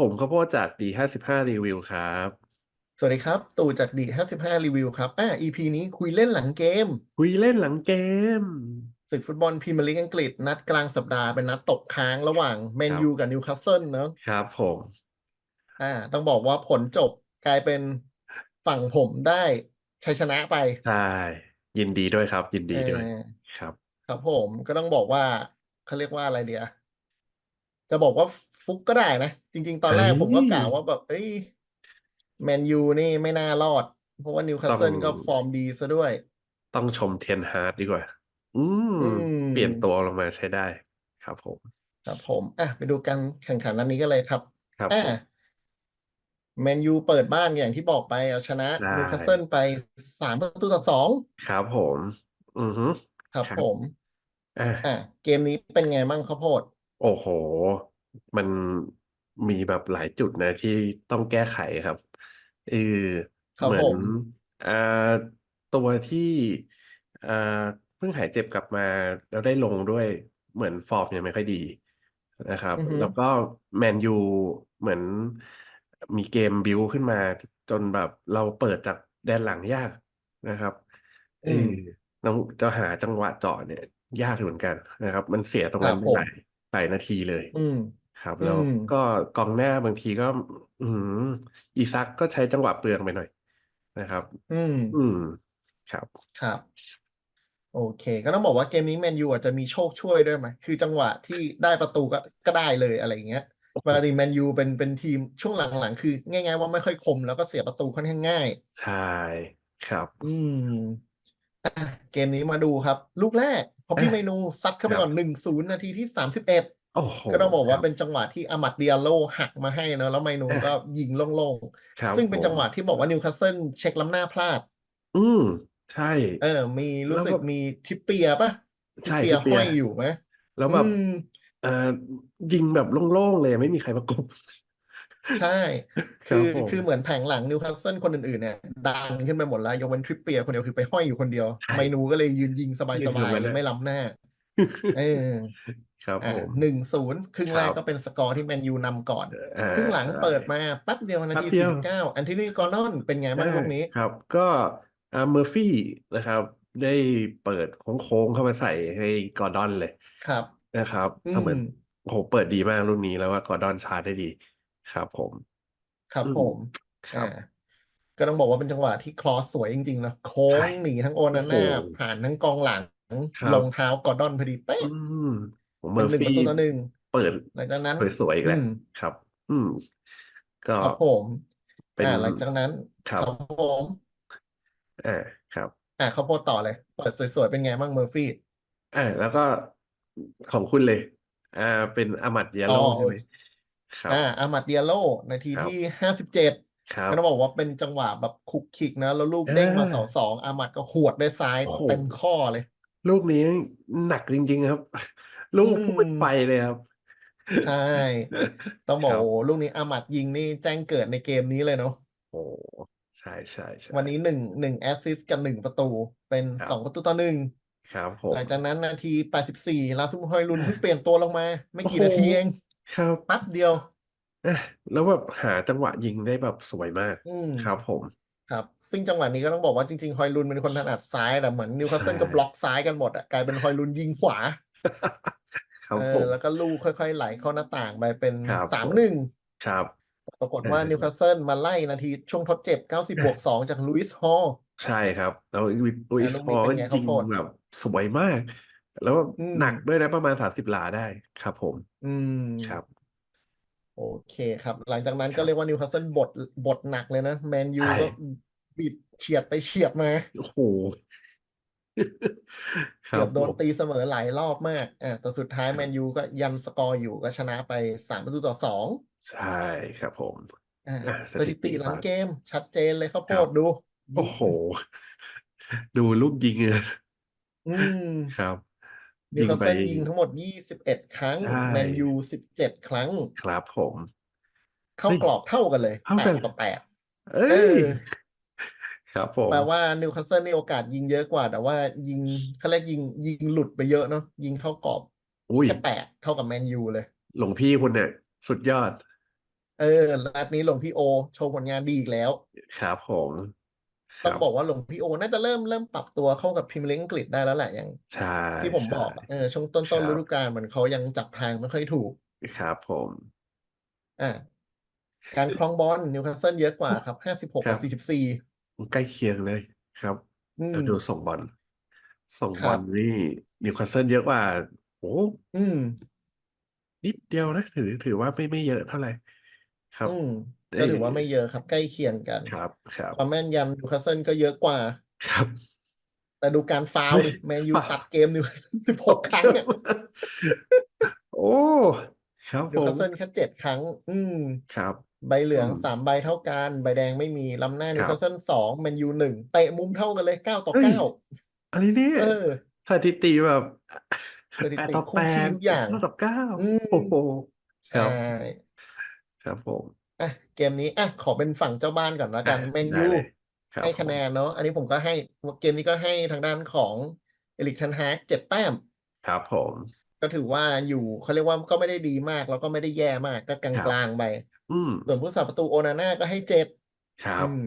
บผมข้าวโพดจากดีห้าสิบห้ารีวิวครับ สวัสดีครับ ตู่จากดี55รีวิวครับอ่า EP นี้คุยเล่นหลังเกม คุยเล่นหลังเกม ศึกฟุตบอลพรีเมียร์ลีกอังกฤษ นัดกลางสัปดาห์เป็นนัดตกค้างระหว่างแมนยูกับนิวคาสเซิลเนอะครับผม อ่า ต้องบอกว่าผลจบกลายเป็นฝั่งผมได้ชัยชนะไป ใช่ ยินดีด้วยครับ ยินดีด้วยเออครับ ครับผมก็ต้องบอกว่าเขาเรียกว่าอะไรเดีย จะบอกว่าฟุกก็ได้นะ จริง ๆ ตอนแรกเอ้ยผมก็กล่าวว่าแบบเอ้ยแมนยูนี่ไม่น่ารอด เพราะว่านิวคาสเซิลต้องก็ฟอร์มดีซะด้วย ต้องชมเทียนฮาร์ดดีกว่าอืมอืม เปลี่ยนตัวลงมาใช้ได้ ครับผม ครับผมอะไปดูการแข่งขันนันนี้กันเลยครับ ครับอ่าผมแมนยูเปิดบ้านอย่างที่บอกไปเอาชนะได้นิวคาสเซิลไปสามประตูต่อสองครับผม อือฮึครับครับผมอะอะเกมนี้เป็นไงมั่งข้าวโพด โอ้โหมันมีแบบหลายจุดนะที่ต้องแก้ไขครับ เออ ครับเหมือผน ม อ่า ตัวที่ อ่า เพิ่งหายเจ็บกลับมาแล้วได้ลงด้วย เหมือนฟอร์มยังไม่ค่อยดีนะครับ อือฮึ แล้วก็แมนยู เหมือนมีเกมบิวขึ้นมาจนแบบเราเปิดจากแดนหลังยากนะครับ เออืมอเราจะหาจังหวะเจาะเนี่ยยากอยู่เหมือนกันนะครับ มันเสียตรงครันั้บนไปผมหลาย หลายนาทีเลย อืม ครับ อืแล้วม ก็กองหน้าบางทีก็ อืมอีซักก็ใช้จังหวะเปลืองไปหน่อยนะครับ อืม อืม ครับ ครับ โอเค ก็ต้องบอกว่าเกมนี้แมนยูอาจจะมีโชคช่วยด้วยไหม คือจังหวะที่ได้ประตูก็ ก็ได้เลย อะไรอย่างเงี้ยปกติแมนยูเป็น เป็นทีมช่วงหลัง ๆ คือ ง่าย ๆ ว่าไม่ค่อยคม แล้วก็เสียประตูค่อนข้างง่าย ใช่ ครับ อืมอะ เกมนี้มาดูครับ ลูกแรกพอพี่อะเมนูซัดเข้าไปครับก่อนหนึ่งศูนย์นาทีที่สามสิบเอ็ดโอ้โหก็ต้องบอกว่าครับเป็นจังหวะที่อามัดเดียโลหักมาให้เนอะแล้วไมนูอะก็ยิงโล่งครับๆซึ่งเป็นผมจังหวะที่บอกว่านิวคาสเซิลเช็คล้ำหน้าพลาด อืมใช่ เออ มีรู้แล้วสึแบกบมีทิปเปียร์ปะทิปใช่เปียทิร์ปเปีห้ยอยร์อยู่ไหมแล้วอืแบบมเอ่อยิงแบบโล่งๆเลยไม่มีใครประกบ ใช่ครัคืบอผม คือเหมือนแผงหลังนิวคาสเซิลคนอื่นๆเนี่ยดันขึ้นไปหมดแล้ว ยกเว้นทริปเปียร์คนเดียวคือไปห้อยอยู่คนเดียว ใช่ไมนูก็เลยยืนยิงสยืนอยู่บายๆงั้นเลยน่ะไม่ล้ำหน้า เออครับอ่าผมหนึ่งศูนย์ครึ่งคแรรักบก็เป็นสกอร์ที่แมนยูนำก่อน อ่าครึ่งหลังใช่ เปิดมาแป๊บเดียวนาแป๊บทีเดีสี่ยวสิบเก้าแอนโทนีกอร์ดอนเป็นไงบ้างอ่าลูกนี้ ครับ ก็อ่าเมอร์ฟี่นะครับ ได้เปิดโค้งๆเข้ามาใส่ให้กอร์ดอนเลยครับ นะครับอืทำเหมือนม โอ้โหเปิดดีมากลูกนี้แล้วว่ากอร์ดอนชาร์จได้ดี ครับผม ครับอืผม มครัอ่าบก็ต้องบอกว่าเป็นจังหวะที่คลอสสวยจริงๆนะโค้ใช่ งหนีทั้งโอโอ้นาโหน่า ผ่านทั้งกองหลัง ครัลบ งเท้ากอร์ดอนพอดีเป๊ะอืมผมเมเป็อนร์หนึ่งปฟี่ระตูต่อหนึ่งเปิดหลังจากนั้น สวยๆอีกอืแล้วม ครับ อืม ก็ครับผม เป็นอ่า หลังจากนั้นครับครับผมอ่าครับ อ่าเขาวโพดต่อเลย เปิดสวยๆเป็นไงบ้างเมอร์ฟี่ อ่าแล้วก็ของคุณเลย อ่า เป็นอามัดยาอ๋อโลโอใช่ไหมเคครับ อ่าอามัดเดียโลนาทีครับที่ห้าสิบเจ็ดครับก็ต้องบอกว่าเป็นจังหวะแบบคุกคิกนะ แล้วลูกเอเด้งมาอเสาสองอามัดก็หวดด้วยซ้ายโอ้โห เต็มข้อเลย ลูกนี้หนักจริง ๆ ครับ ลูอืกพุ่งเป็นมไฟเลยครับ ใช่ ต้องบคอกรับ โอ้โหลูกนี้อามัดยิงนี่แจ้งเกิดในเกมนี้เลยเนาะ โอ้ใช่ใช่ใช่ วันนี้หนึ่งหนึ่งแอสซิสต์กับหนึ่งประตู เป็นครัสบองประตูต่อหนึ่ง ครับผหลัมงจากนั้นนาทีแปดสิบสี่ลาซุมฮอยลุนอ่าเพิ่งเปลี่ยนตัวลงมา ไม่โอ้กี่โห นาทีเอง ครับ แป๊บเดียวอะแล้วแบบหาจังหวะยิงได้แบบสวยมาก อืม ครับผม ครับ ซึ่งจังหวะนี้ก็ต้องบอกว่าจริงๆฮอยลุนเป็นคนถนัดซ้าย แต่เหมือนนิวคาสเซิลใช่ก็บล็อกซ้ายกันหมดอะกลายเป็นฮอยลุนยิงขวา ครับเอผอ ม แล้วก็ลูกค่อย ๆ ไหลเข้าหน้าต่างไปเป็น ครับสามผหมนึ่ง ครับ ปรากฏเอว่าอนิวคาสเซิลมาไล่นาทีช่วงทดเจ็บ 90 บวก 2 จาก ลุยส์ ฮอล ใช่ครับ แล้วลุยอ่าส์ลูกฮอนี้ลเป็ก็นไงยิข้าวงโพด แบบสวยมาก แล้วอืมหนักด้วยนะประมาณสามสิบหลาได้ครับผม อืมครับ โอเคครับ หลังจากนั้นคก็รับเรียกว่านิวคาสเซิลบทบทหนักเลยนะ แมนยูใช่ก็บิดเฉียดไปเฉียดมาโอ้โหครัเกืบอบโดผนมตีเสมอหลายรอบมากอ่าแต่สุดท้ายคแมรับนยูก็ยันสกอร์อยู่ก็ชนะไป3ประตูต่อ2ใช่ครับผมอ่าอะสสถิถิติติหลัมางเกม ชัดเจนเลยข้าวโพครับดดู โอ้ยิงโห ดูลูกยิงเลยอืมครับ นิวยิงคาสไปเซิลยิงทั้งหมด 21 ครั้งใช่ แมนยู 17 ครั้ง ครับผม เข้าเฮ้ยกรอบเท่ากันเลยเท่ากัน8ต่อ8เอ้เอยอครับผม แปลว่านิวคาสเซิลนี่โอกาสยิงเยอะกว่า แต่ว่ายิงเขาเรียกยิงยิงหลุดไปเยอะเนาะยิงเข้ากรอบอุ้ยแค่แปดเท่ากับแมนยูเลย หลวงพี่คุณเนี่ย สุดยอดเออนัดนี้หลวงพี่โอ โชว์ผลงานดีอีกแล้ว ครับผมค ต้องรับบอกว่าหลวงพี่โอน่าจะเริ่มเริ่มปรับตัวเข้ากับพรีเมียร์ลีกอังกฤษได้แล้วแหละอย่างใช่ที่ผมบอกใช่อะเออช่วงต้นครัต้นบฤดูกาลเหมือนเขายังจับทางไม่ค่อยถูกครับผมอ่าการครองบอลนิวคาสเซิลเยอะกว่าครับห้าสิบหกครักับบสี่สิบสี่ใกล้เคียงเลยครับอืมแล้วดูส่งบอลส่งครับบอลนี่นิวคาสเซิลเยอะกว่าโอ้อืมนิดเดียวนะถือถือว่าไม่ไม่เยอะเท่าไหร่ครับอืมเอ้ ก็ยถือว่าไม่เยอะครับใกล้เคียงกันครับครับความแม่นยำนิวคาสเซิลก็เยอะกว่าครับ แต่ดูการฟาวล์เฮ้ดิยแมนยูฟาวล์ตัดเกมนิวคาสเซิลสิบหกครั้งอะโอ้ครับนิวผคามสเซิลแค่เจ็ดครั้ง อืมครับใบเหลืองอืมสามใบเท่ากัน ใบแดงไม่มีลำหน้าครับนิวคาสเซิลสองแมนยูหนึ่งเตะมุมเท่ากันเลยเก้าต่อเฮ้ยเก้าอะไรเนี่ยเออสถิติแบบสถิแปดติต่อคู่แปขี้ดทุกอย่างเก้าต่อเก้าอืมโอ้โหคใช่รับครับผม อะเกมนี้อะขอเป็นฝั่งเจ้าบ้านก่อนละกันอะแมนได้ยูเลยครับให้ผคะมแนนเนาะอันนี้ผมก็ให้เกมนี้ก็ให้ทางด้านของเอริกเทนฮากเจ็ดแต้ม ครับผมก็ถือว่าอยู่เขาเรียกว่าก็ไม่ได้ดีมาก แล้วก็ไม่ได้แย่มากก็กลางๆไป อืมส่วนผู้สาประตูโอนาน่าก็ให้เจ็ดครับอืม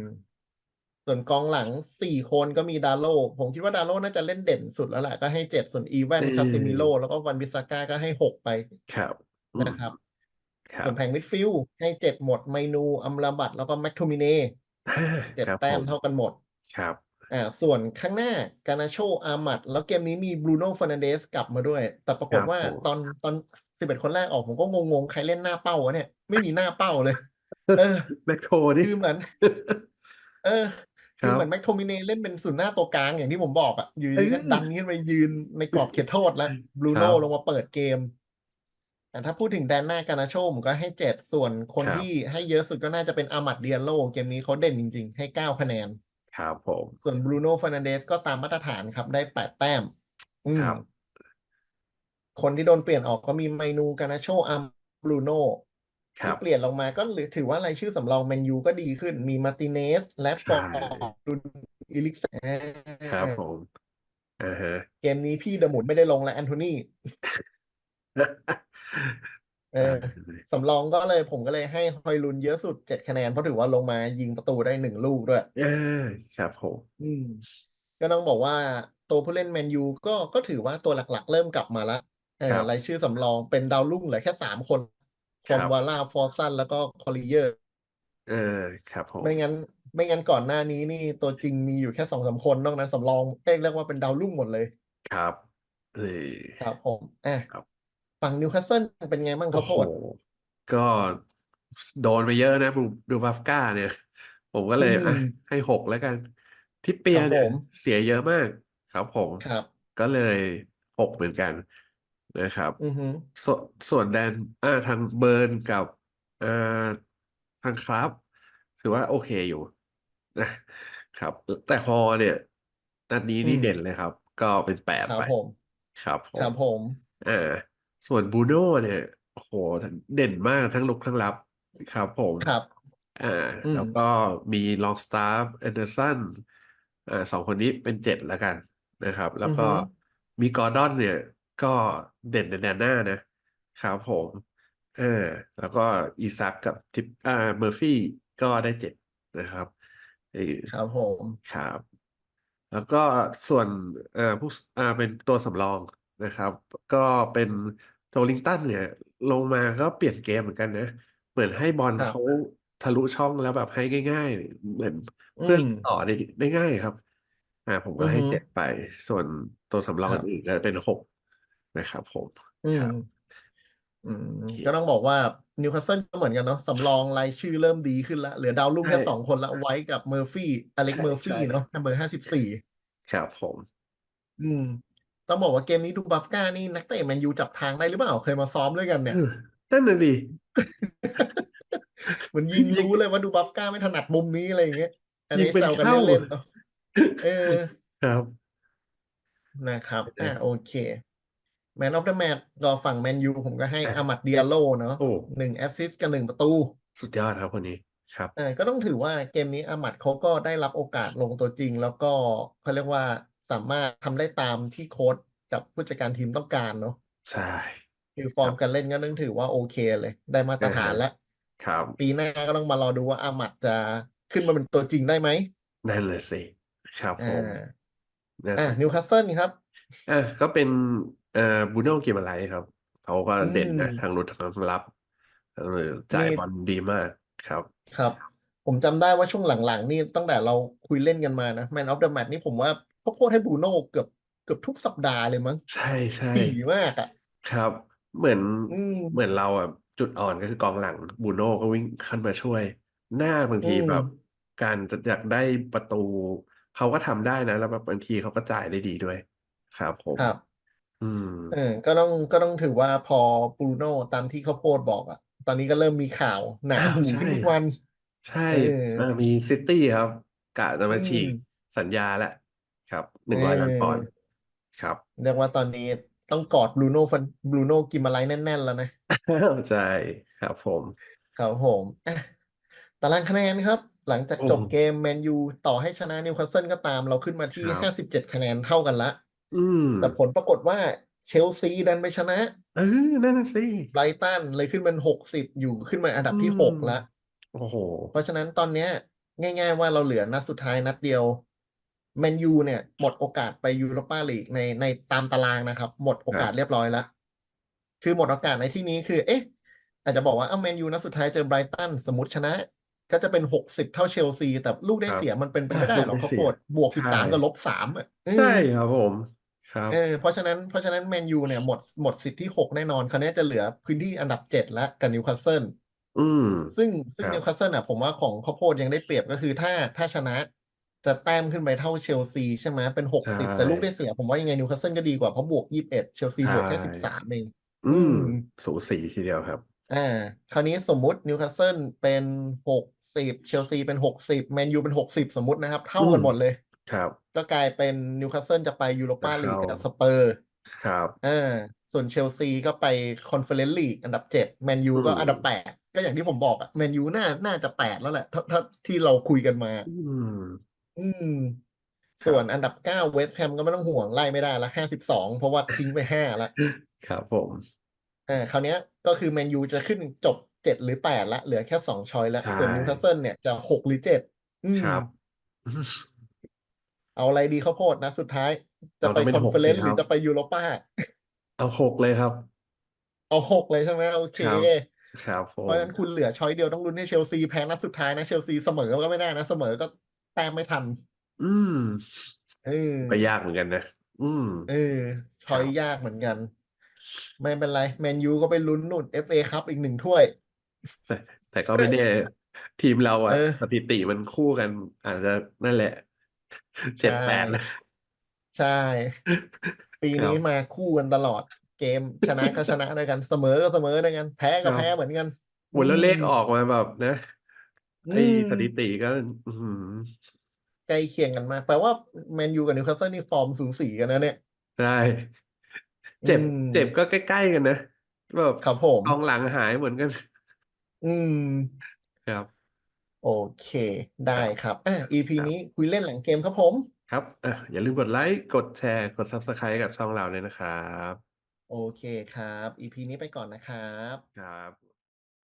ส่วนกองหลังสี่คนก็มีดาโล ผมคิดว่าดาโลน่าจะเล่นเด่นสุดแล้วแหละก็ให้เจ็ดส่วนอีแวนเออคาซิมิโลแล้วก็วันบิสาก้าก็ให้หกไปครับอืมนะครับครั ส่บวนแผงมิดฟิลด์ให้เจ็ดหมดไมนูอัมราบัตแล้วก็แม็กโทมิเน่อ่าเจ็ดครับแต้ผมมเท่ากันหมดครับอ่าส่วนข้างหน้ากานาโชอามัด แล้วเกมนี้มีบรูโน่ฟ r นันเดสกลับมาด้วย แต่ปรากฏว่าครับผมตอนตอนสิบเอ็ดคนแรกออกผมก็งงๆ ใครเล่นหน้าเป้าวะเนี่ย ไม่มีหน้าเป้าเลย เออแมคโทรนี่คือเหมือนเออคคือรับเหมือนแม็กโทมิเน่เล่นเป็นศูนย์หน้าตัวกลางอย่างที่ผมบอกอะอยู่เอดีอก็ดันขึ้นไปยืนในกรอบเขตโทษแล้วบรูครัโน่บลงมาเปิดเกม แต่ถ้าพูดถึงแดนหน้ากานาโชผมก็ให้เจ็ดส่วนคนครับ ที่ให้เยอะสุดก็น่าจะเป็นอามัดเดียโลเกมนี้เขาเด่นจริง ๆ ให้เก้าคะแนน ครับผม ส่วนบรูโน่ฟ r นันเดสก็ตามมาตรฐานครับ ได้แปดแต้มอืมครับ คนที่โดนเปลี่ยนออกก็มีไมนูกานาโชอัมบรูโน่ครัที่บ เปลี่ยนลงมาก็ถือว่ารายชื่อสำรองแมนยูก็ดีขึ้น มีมาร์ติเนส แลดฟอร์ใช่ดดุนอิลิกสันครับผมอ่าฮะ เกมนี้พี่เดอะหมุนไม่ได้ลงและแอนโทนี เออสำรองก็เลยผมก็เลยให้ฮอยลุนเยอะสุดเจ็ดคะแนนเพราะถือว่าลงมายิงประตูได้หนึ่งลูกด้วย เออครับผมอืม ก็ต้องบอกว่าตัวผู้เล่นแมนยูก็ก็ถือว่าตัวหลักๆ เริ่มกลับมาแล้วเอคอรับรายชื่อสำรองเป็นดาวรุ่งเหลือแค่สามคนคครัอบนวาล่าฟอร์ซันแล้วก็คอลิเยอร์ เออ ครับผมไม่งั้น ไม่งั้นก่อนหน้านี้นี่ตัวจริงมีอยู่แค่สองสามคนนอกนั้นสำรองเอ้ยเรียกว่าเป็นดาวรุ่งหมดเลย ครับเออครับผมอะครับ ฝั่งนิวคาสเซิลเป็นไงบ้างครัโอ้บโหโค้ชก็โดนไปเยอะนะบูดูบัฟก้าเนี่ย ผมก็เลยอืมอะให้หกแล้วกัน ทิปเปียครับเนี่ยผมเสียเยอะมากครับผมครับ ก็เลยหกเหมือนกันนะครับอือฮึส่วนส่วนแดนอ่าทางเบิร์นกับอ่าทางครับ ถือว่าโอเคอยู่นะครับ แต่ฮอเนี่ยนัดนี้นี่อืมเด่นเลยครับ ก็เป็นแปดครับไปผมครับผครัมบผมอ่า ส่วนบรูโน่เนี่ยโอ้โหเด่นมากทั้งลุกทั้งรับครับผมครับ อ่าอืมแล้วก็มีลองสตาร์ฟแอนเดอร์สันอ่าสองคนนี้เป็นเจ็ดแล้วกันนะครับ แล้วก็อือฮึมีกอร์ดอนเนี่ย ก็เด่นในแดนหน้านะครับผมเออแล้วก็อีซักกับทิปอ่าเมอร์ฟี่ก็ได้เจ็ดนะครับเออครับผมครับ แล้วก็ส่วนเอ่อผู้อ่าเป็นตัวสำรอง นะครับ ก็เป็นโจลิงตันเนี่ยลงมาก็เปลี่ยนเกมเหมือนกันนะ เหมือนให้บอลครับ เขาทะลุช่องแล้วแบบให้ง่าย ๆ เหมือนอืเพื่อนม ต่อได้ได้ง่ายครับ อ่า ผมก็อือให้ฮึ เจ็ดไป ส่วนตัวสำรองครับอื่นๆก็เป็นหกนะครับผมอืคม รับ อืม โอเค ก็ต้องบอกว่านิวคาสเซิลก็เหมือนกันเนาะสำรองรายชื่อเริ่มดีขึ้นละเหลือดาวรุ่งใช่ แค่สองคนละไว้กับเมอร์ฟี่อเล็กใช่เมอร์ฟี่ใช่เนาะเบอร์ห้าสิบสี่ครับผม อืม ต้องบอกว่าเกมนี้ดูบัฟก้านี่นักเตะแมนยูจับทางได้หรือเปล่าเคยมาซ้อมด้วยกันเนี่ยเออนั่นน่ะสิเหมือนยิงยิงรู้เลยว่าดูบัฟก้าไม่ถนัดมุมนี้อะไรอย่างเงี้ยอันยิงนี้เป็นแซวกันเข้าเล่นๆเนาะเออครับนะครับเอออ่าโอเคแมนออฟเดอะแมตก็ฝั่งแมนยูผมก็ให้อะอามัดเดียโลเนาะโอ้หนึ่งแอสซิสต์กับหนึ่งประตู สุดยอดครับคนนี้ครับอ่าก็ต้องถือว่าเกมนี้อามัดเขาก็ได้รับโอกาสลงตัวจริง แล้วก็เขาเรียกว่า สามารถทำได้ตามที่โค้ชกับผู้จัดการทีมต้องการเนาะใช่คือฟอร์มการเล่นก็ต้องถือว่าโอเคเลย ได้มาตรฐานอ่าฮะแล้วครับปีหน้าก็ต้องมารอดูว่าอามัดจะขึ้นมาเป็นตัวจริงได้ไหมนั่นแหละสิครับผอ่มาน่าอะสนนิวคาสเซิลครับอะก็เป็นเอ่อบูโน่เกมอะไรครับเขาก็อืเด่นมนะทางรุกทางรับเออจ่ายนี่บอลดีมากครับ ครับ ผมจำได้ว่าช่วงหลังๆ นี่ตั้งแต่เราคุยเล่นกันมานะแมนออฟเดอะแมตนี่ผมว่า เขาโพดให้บรูโน่เกือบเกือบทุกสัปดาห์เลยมั้ง ใช่ใช่ถี่มากอะ ครับ เหมือนอืมเหมือนเราอะจุดอ่อนก็คือกองหลังบูโน่ก็วิ่งขึ้นมาช่วย หน้าบางอืทีมแบบ การจะอยากได้ประตู เขาก็ทำได้นะ แล้วแบบบางทีเขาก็จ่ายได้ดีด้วย ครับผมครับ อืมเออก็ต้องก็ต้องถือว่าพอบรูโน่ตามที่เขาโพดบอกอะ ตอนนี้ก็เริ่มมีข่าวหนาอ้าวหูใช่ขึ้นทุกวัน ใช่เออเออมีซิตี้ครับ กะจะอืมาฉีกมสัญญาแล้ว ครับหเอนึ่งร้อยล้านปอนด์อครับ เรียกว่าตอนนี้ต้องกอดบรูโน่ฟันบรูโน่กิมอะไรแน่น ๆ แล้วนะ ใช่ครับผมครับผมอะตารางคะแนนครับ หลังจากโอ้จบเกมแมนยูต่อให้ชนะนิวคาสเซิลก็ตามเราขึ้นมาที่ครับห้าสิบเจ็ดคะแนนเท่ากันละอืมแต่ผลปรากฏว่าเชลซีดันไปชนะ เออนั่นน่ะสิไบรตันเลยขึ้นเป็นหกสิบอยู่ขึ้นมาอันดับอืที่มหกละโอ้โห เพราะฉะนั้นตอนเนี้ย ง่าย ๆ ว่าเราเหลือนัดสุดท้ายนัดเดียว แมนยูเนี่ยหมดโอกาสไปยูโรปาลีกในในตามตารางนะครับ หมดโอกาสเรียบร้อยแล้ว คือหมดโอกาสในที่นี้คือ เอ๊ะ อาจจะบอกว่าเอ้าแมนยูนัดสุดท้ายเจอไบรตันสมมติชนะ ก็จะเป็นหกสิบเท่าเชลซี แต่ลูกได้ครับเสียมันเป็นไปไม่ได้หรอกลูกได้เขาเสีโคยตรบวกสิบใช่สามกับลบสามอะเออใช่ครับผมครับเออเพราะฉะนั้นเพราะฉะนั้นแมนยูเนี่ยหมดหมดสิทธิ์ที่หกแน่นอนคราวนี้จะเหลือพื้นที่อันดับเจ็ดแล้วกับนิวคาสเซิลอืมซึ่งซึ่งครับนิวคาสเซิลอะผมว่าของข้าวโพดยังได้เปรียบก็คือถ้าถ้าชนะ จะแต้มขึ้นไปเท่าเชลซีใช่ไหมเป็นหกใช่สิบแต่ลูกได้เสีย ผมว่ายังไงนิวคาสเซิลก็ดีกว่าเพราะบวกยี่สิบเอ็ดเชลซีใช่บวกแค่สิบสามเองอือืมมสูสีทีเดียวครับอ่าคราวนี้สมมุตินิวคาสเซิลเป็นหกสิบเชลซีเป็นหกสิบแมนยูเป็นหกสิบสมมตินะครับ เท่ากันอืมหมดเลยครับ ก็กลายเป็นนิวคาสเซิลจะไปยูโรปาจะลีกเข้ากับสเปอร์ครับอ่าส่วนเชลซีก็ไปคอนเฟอเรนซ์ลีกอันดับเจ็ดแมนยูอืมก็อันดับแปดก็อย่างที่ผมบอกอะแมนยูน่าน่าจะแปดแล้วแหละถ้าถ้าที่เราคุยกันมา อืมอืมครับส่วนอันดับเก้าเวสต์แฮมก็ไม่ต้องห่วงไล่ไม่ได้ละห้าสิบสองเพราะว่าทิ้งไปห้าละ ครับผม อ่าคราวเนี้ยก็คือแมนยูจะขึ้นจบเจ็ดหรือแปดละ เหลือแค่สองช้อยละ ใช่ ส่วนนิวคาสเซิลเนี่ยจะหกหรือเจ็ดอืมครับ เอาอะไรดีข้าวโพดนะ สุดท้าย จะเราไปต้องเป็นคอนหกเฟอเรนดีซ์คหรืรัอบ จะไปยูโรป้า เอาหกเลยครับ เอาหกเลยใช่ไหมโอเค ครับ ครับผเพราะมฉะนั้นคุณเหลือช้อยเดียวต้องลุ้นให้เชลซีแพ้นัดสุดท้ายนะเชลซีเสมอก็ไม่ได้นะ เสมอก็ แต้มไม่ทัน อืมเออก็ยากเหมือนกันนะ อืม เออช้อยครับยากเหมือนกัน ไม่เป็นไร แมนยูก็ไปลุ้นนู่น FA ครับอีกหนึ่งถ้วย แต่แต่ก็ไม่แน่ทีมเราอะเออ สถิติมันคู่กัน อาจจะนั่นแหละเจ็ดใช่แปดนะ ใช่ ปีครับนี้มาคู่กันตลอด เกมชนะก็ชนะด้วยกันเสมอก็เสมอด้วยกัน แพ้ก็ครับแพ้เหมือนกันโอ้ยแล้วเลขมออกมาแบบนะอื ไอ้มสถิติก็ อือหือใกล้เคียงกันมากแปลว่าแมนยูกับนิวคาสเซิลนี่ฟอร์มสูสีกันนะเนี่ย ใช่เจ็บ อืม เจ็บก็ใกล้ๆกันนะแบบครับผม กองหลังหายเหมือนกัน อืม ครับ โอเค ได้ครับอะ EP ครับนี้คุยเล่นหลังเกมครับผม ครับอะอย่าลืมกดไลค์ กดแชร์ กด Subscribe กับช่องเราเลยนะครับ โอเคครับ EP นี้ไปก่อนนะครับ ครับ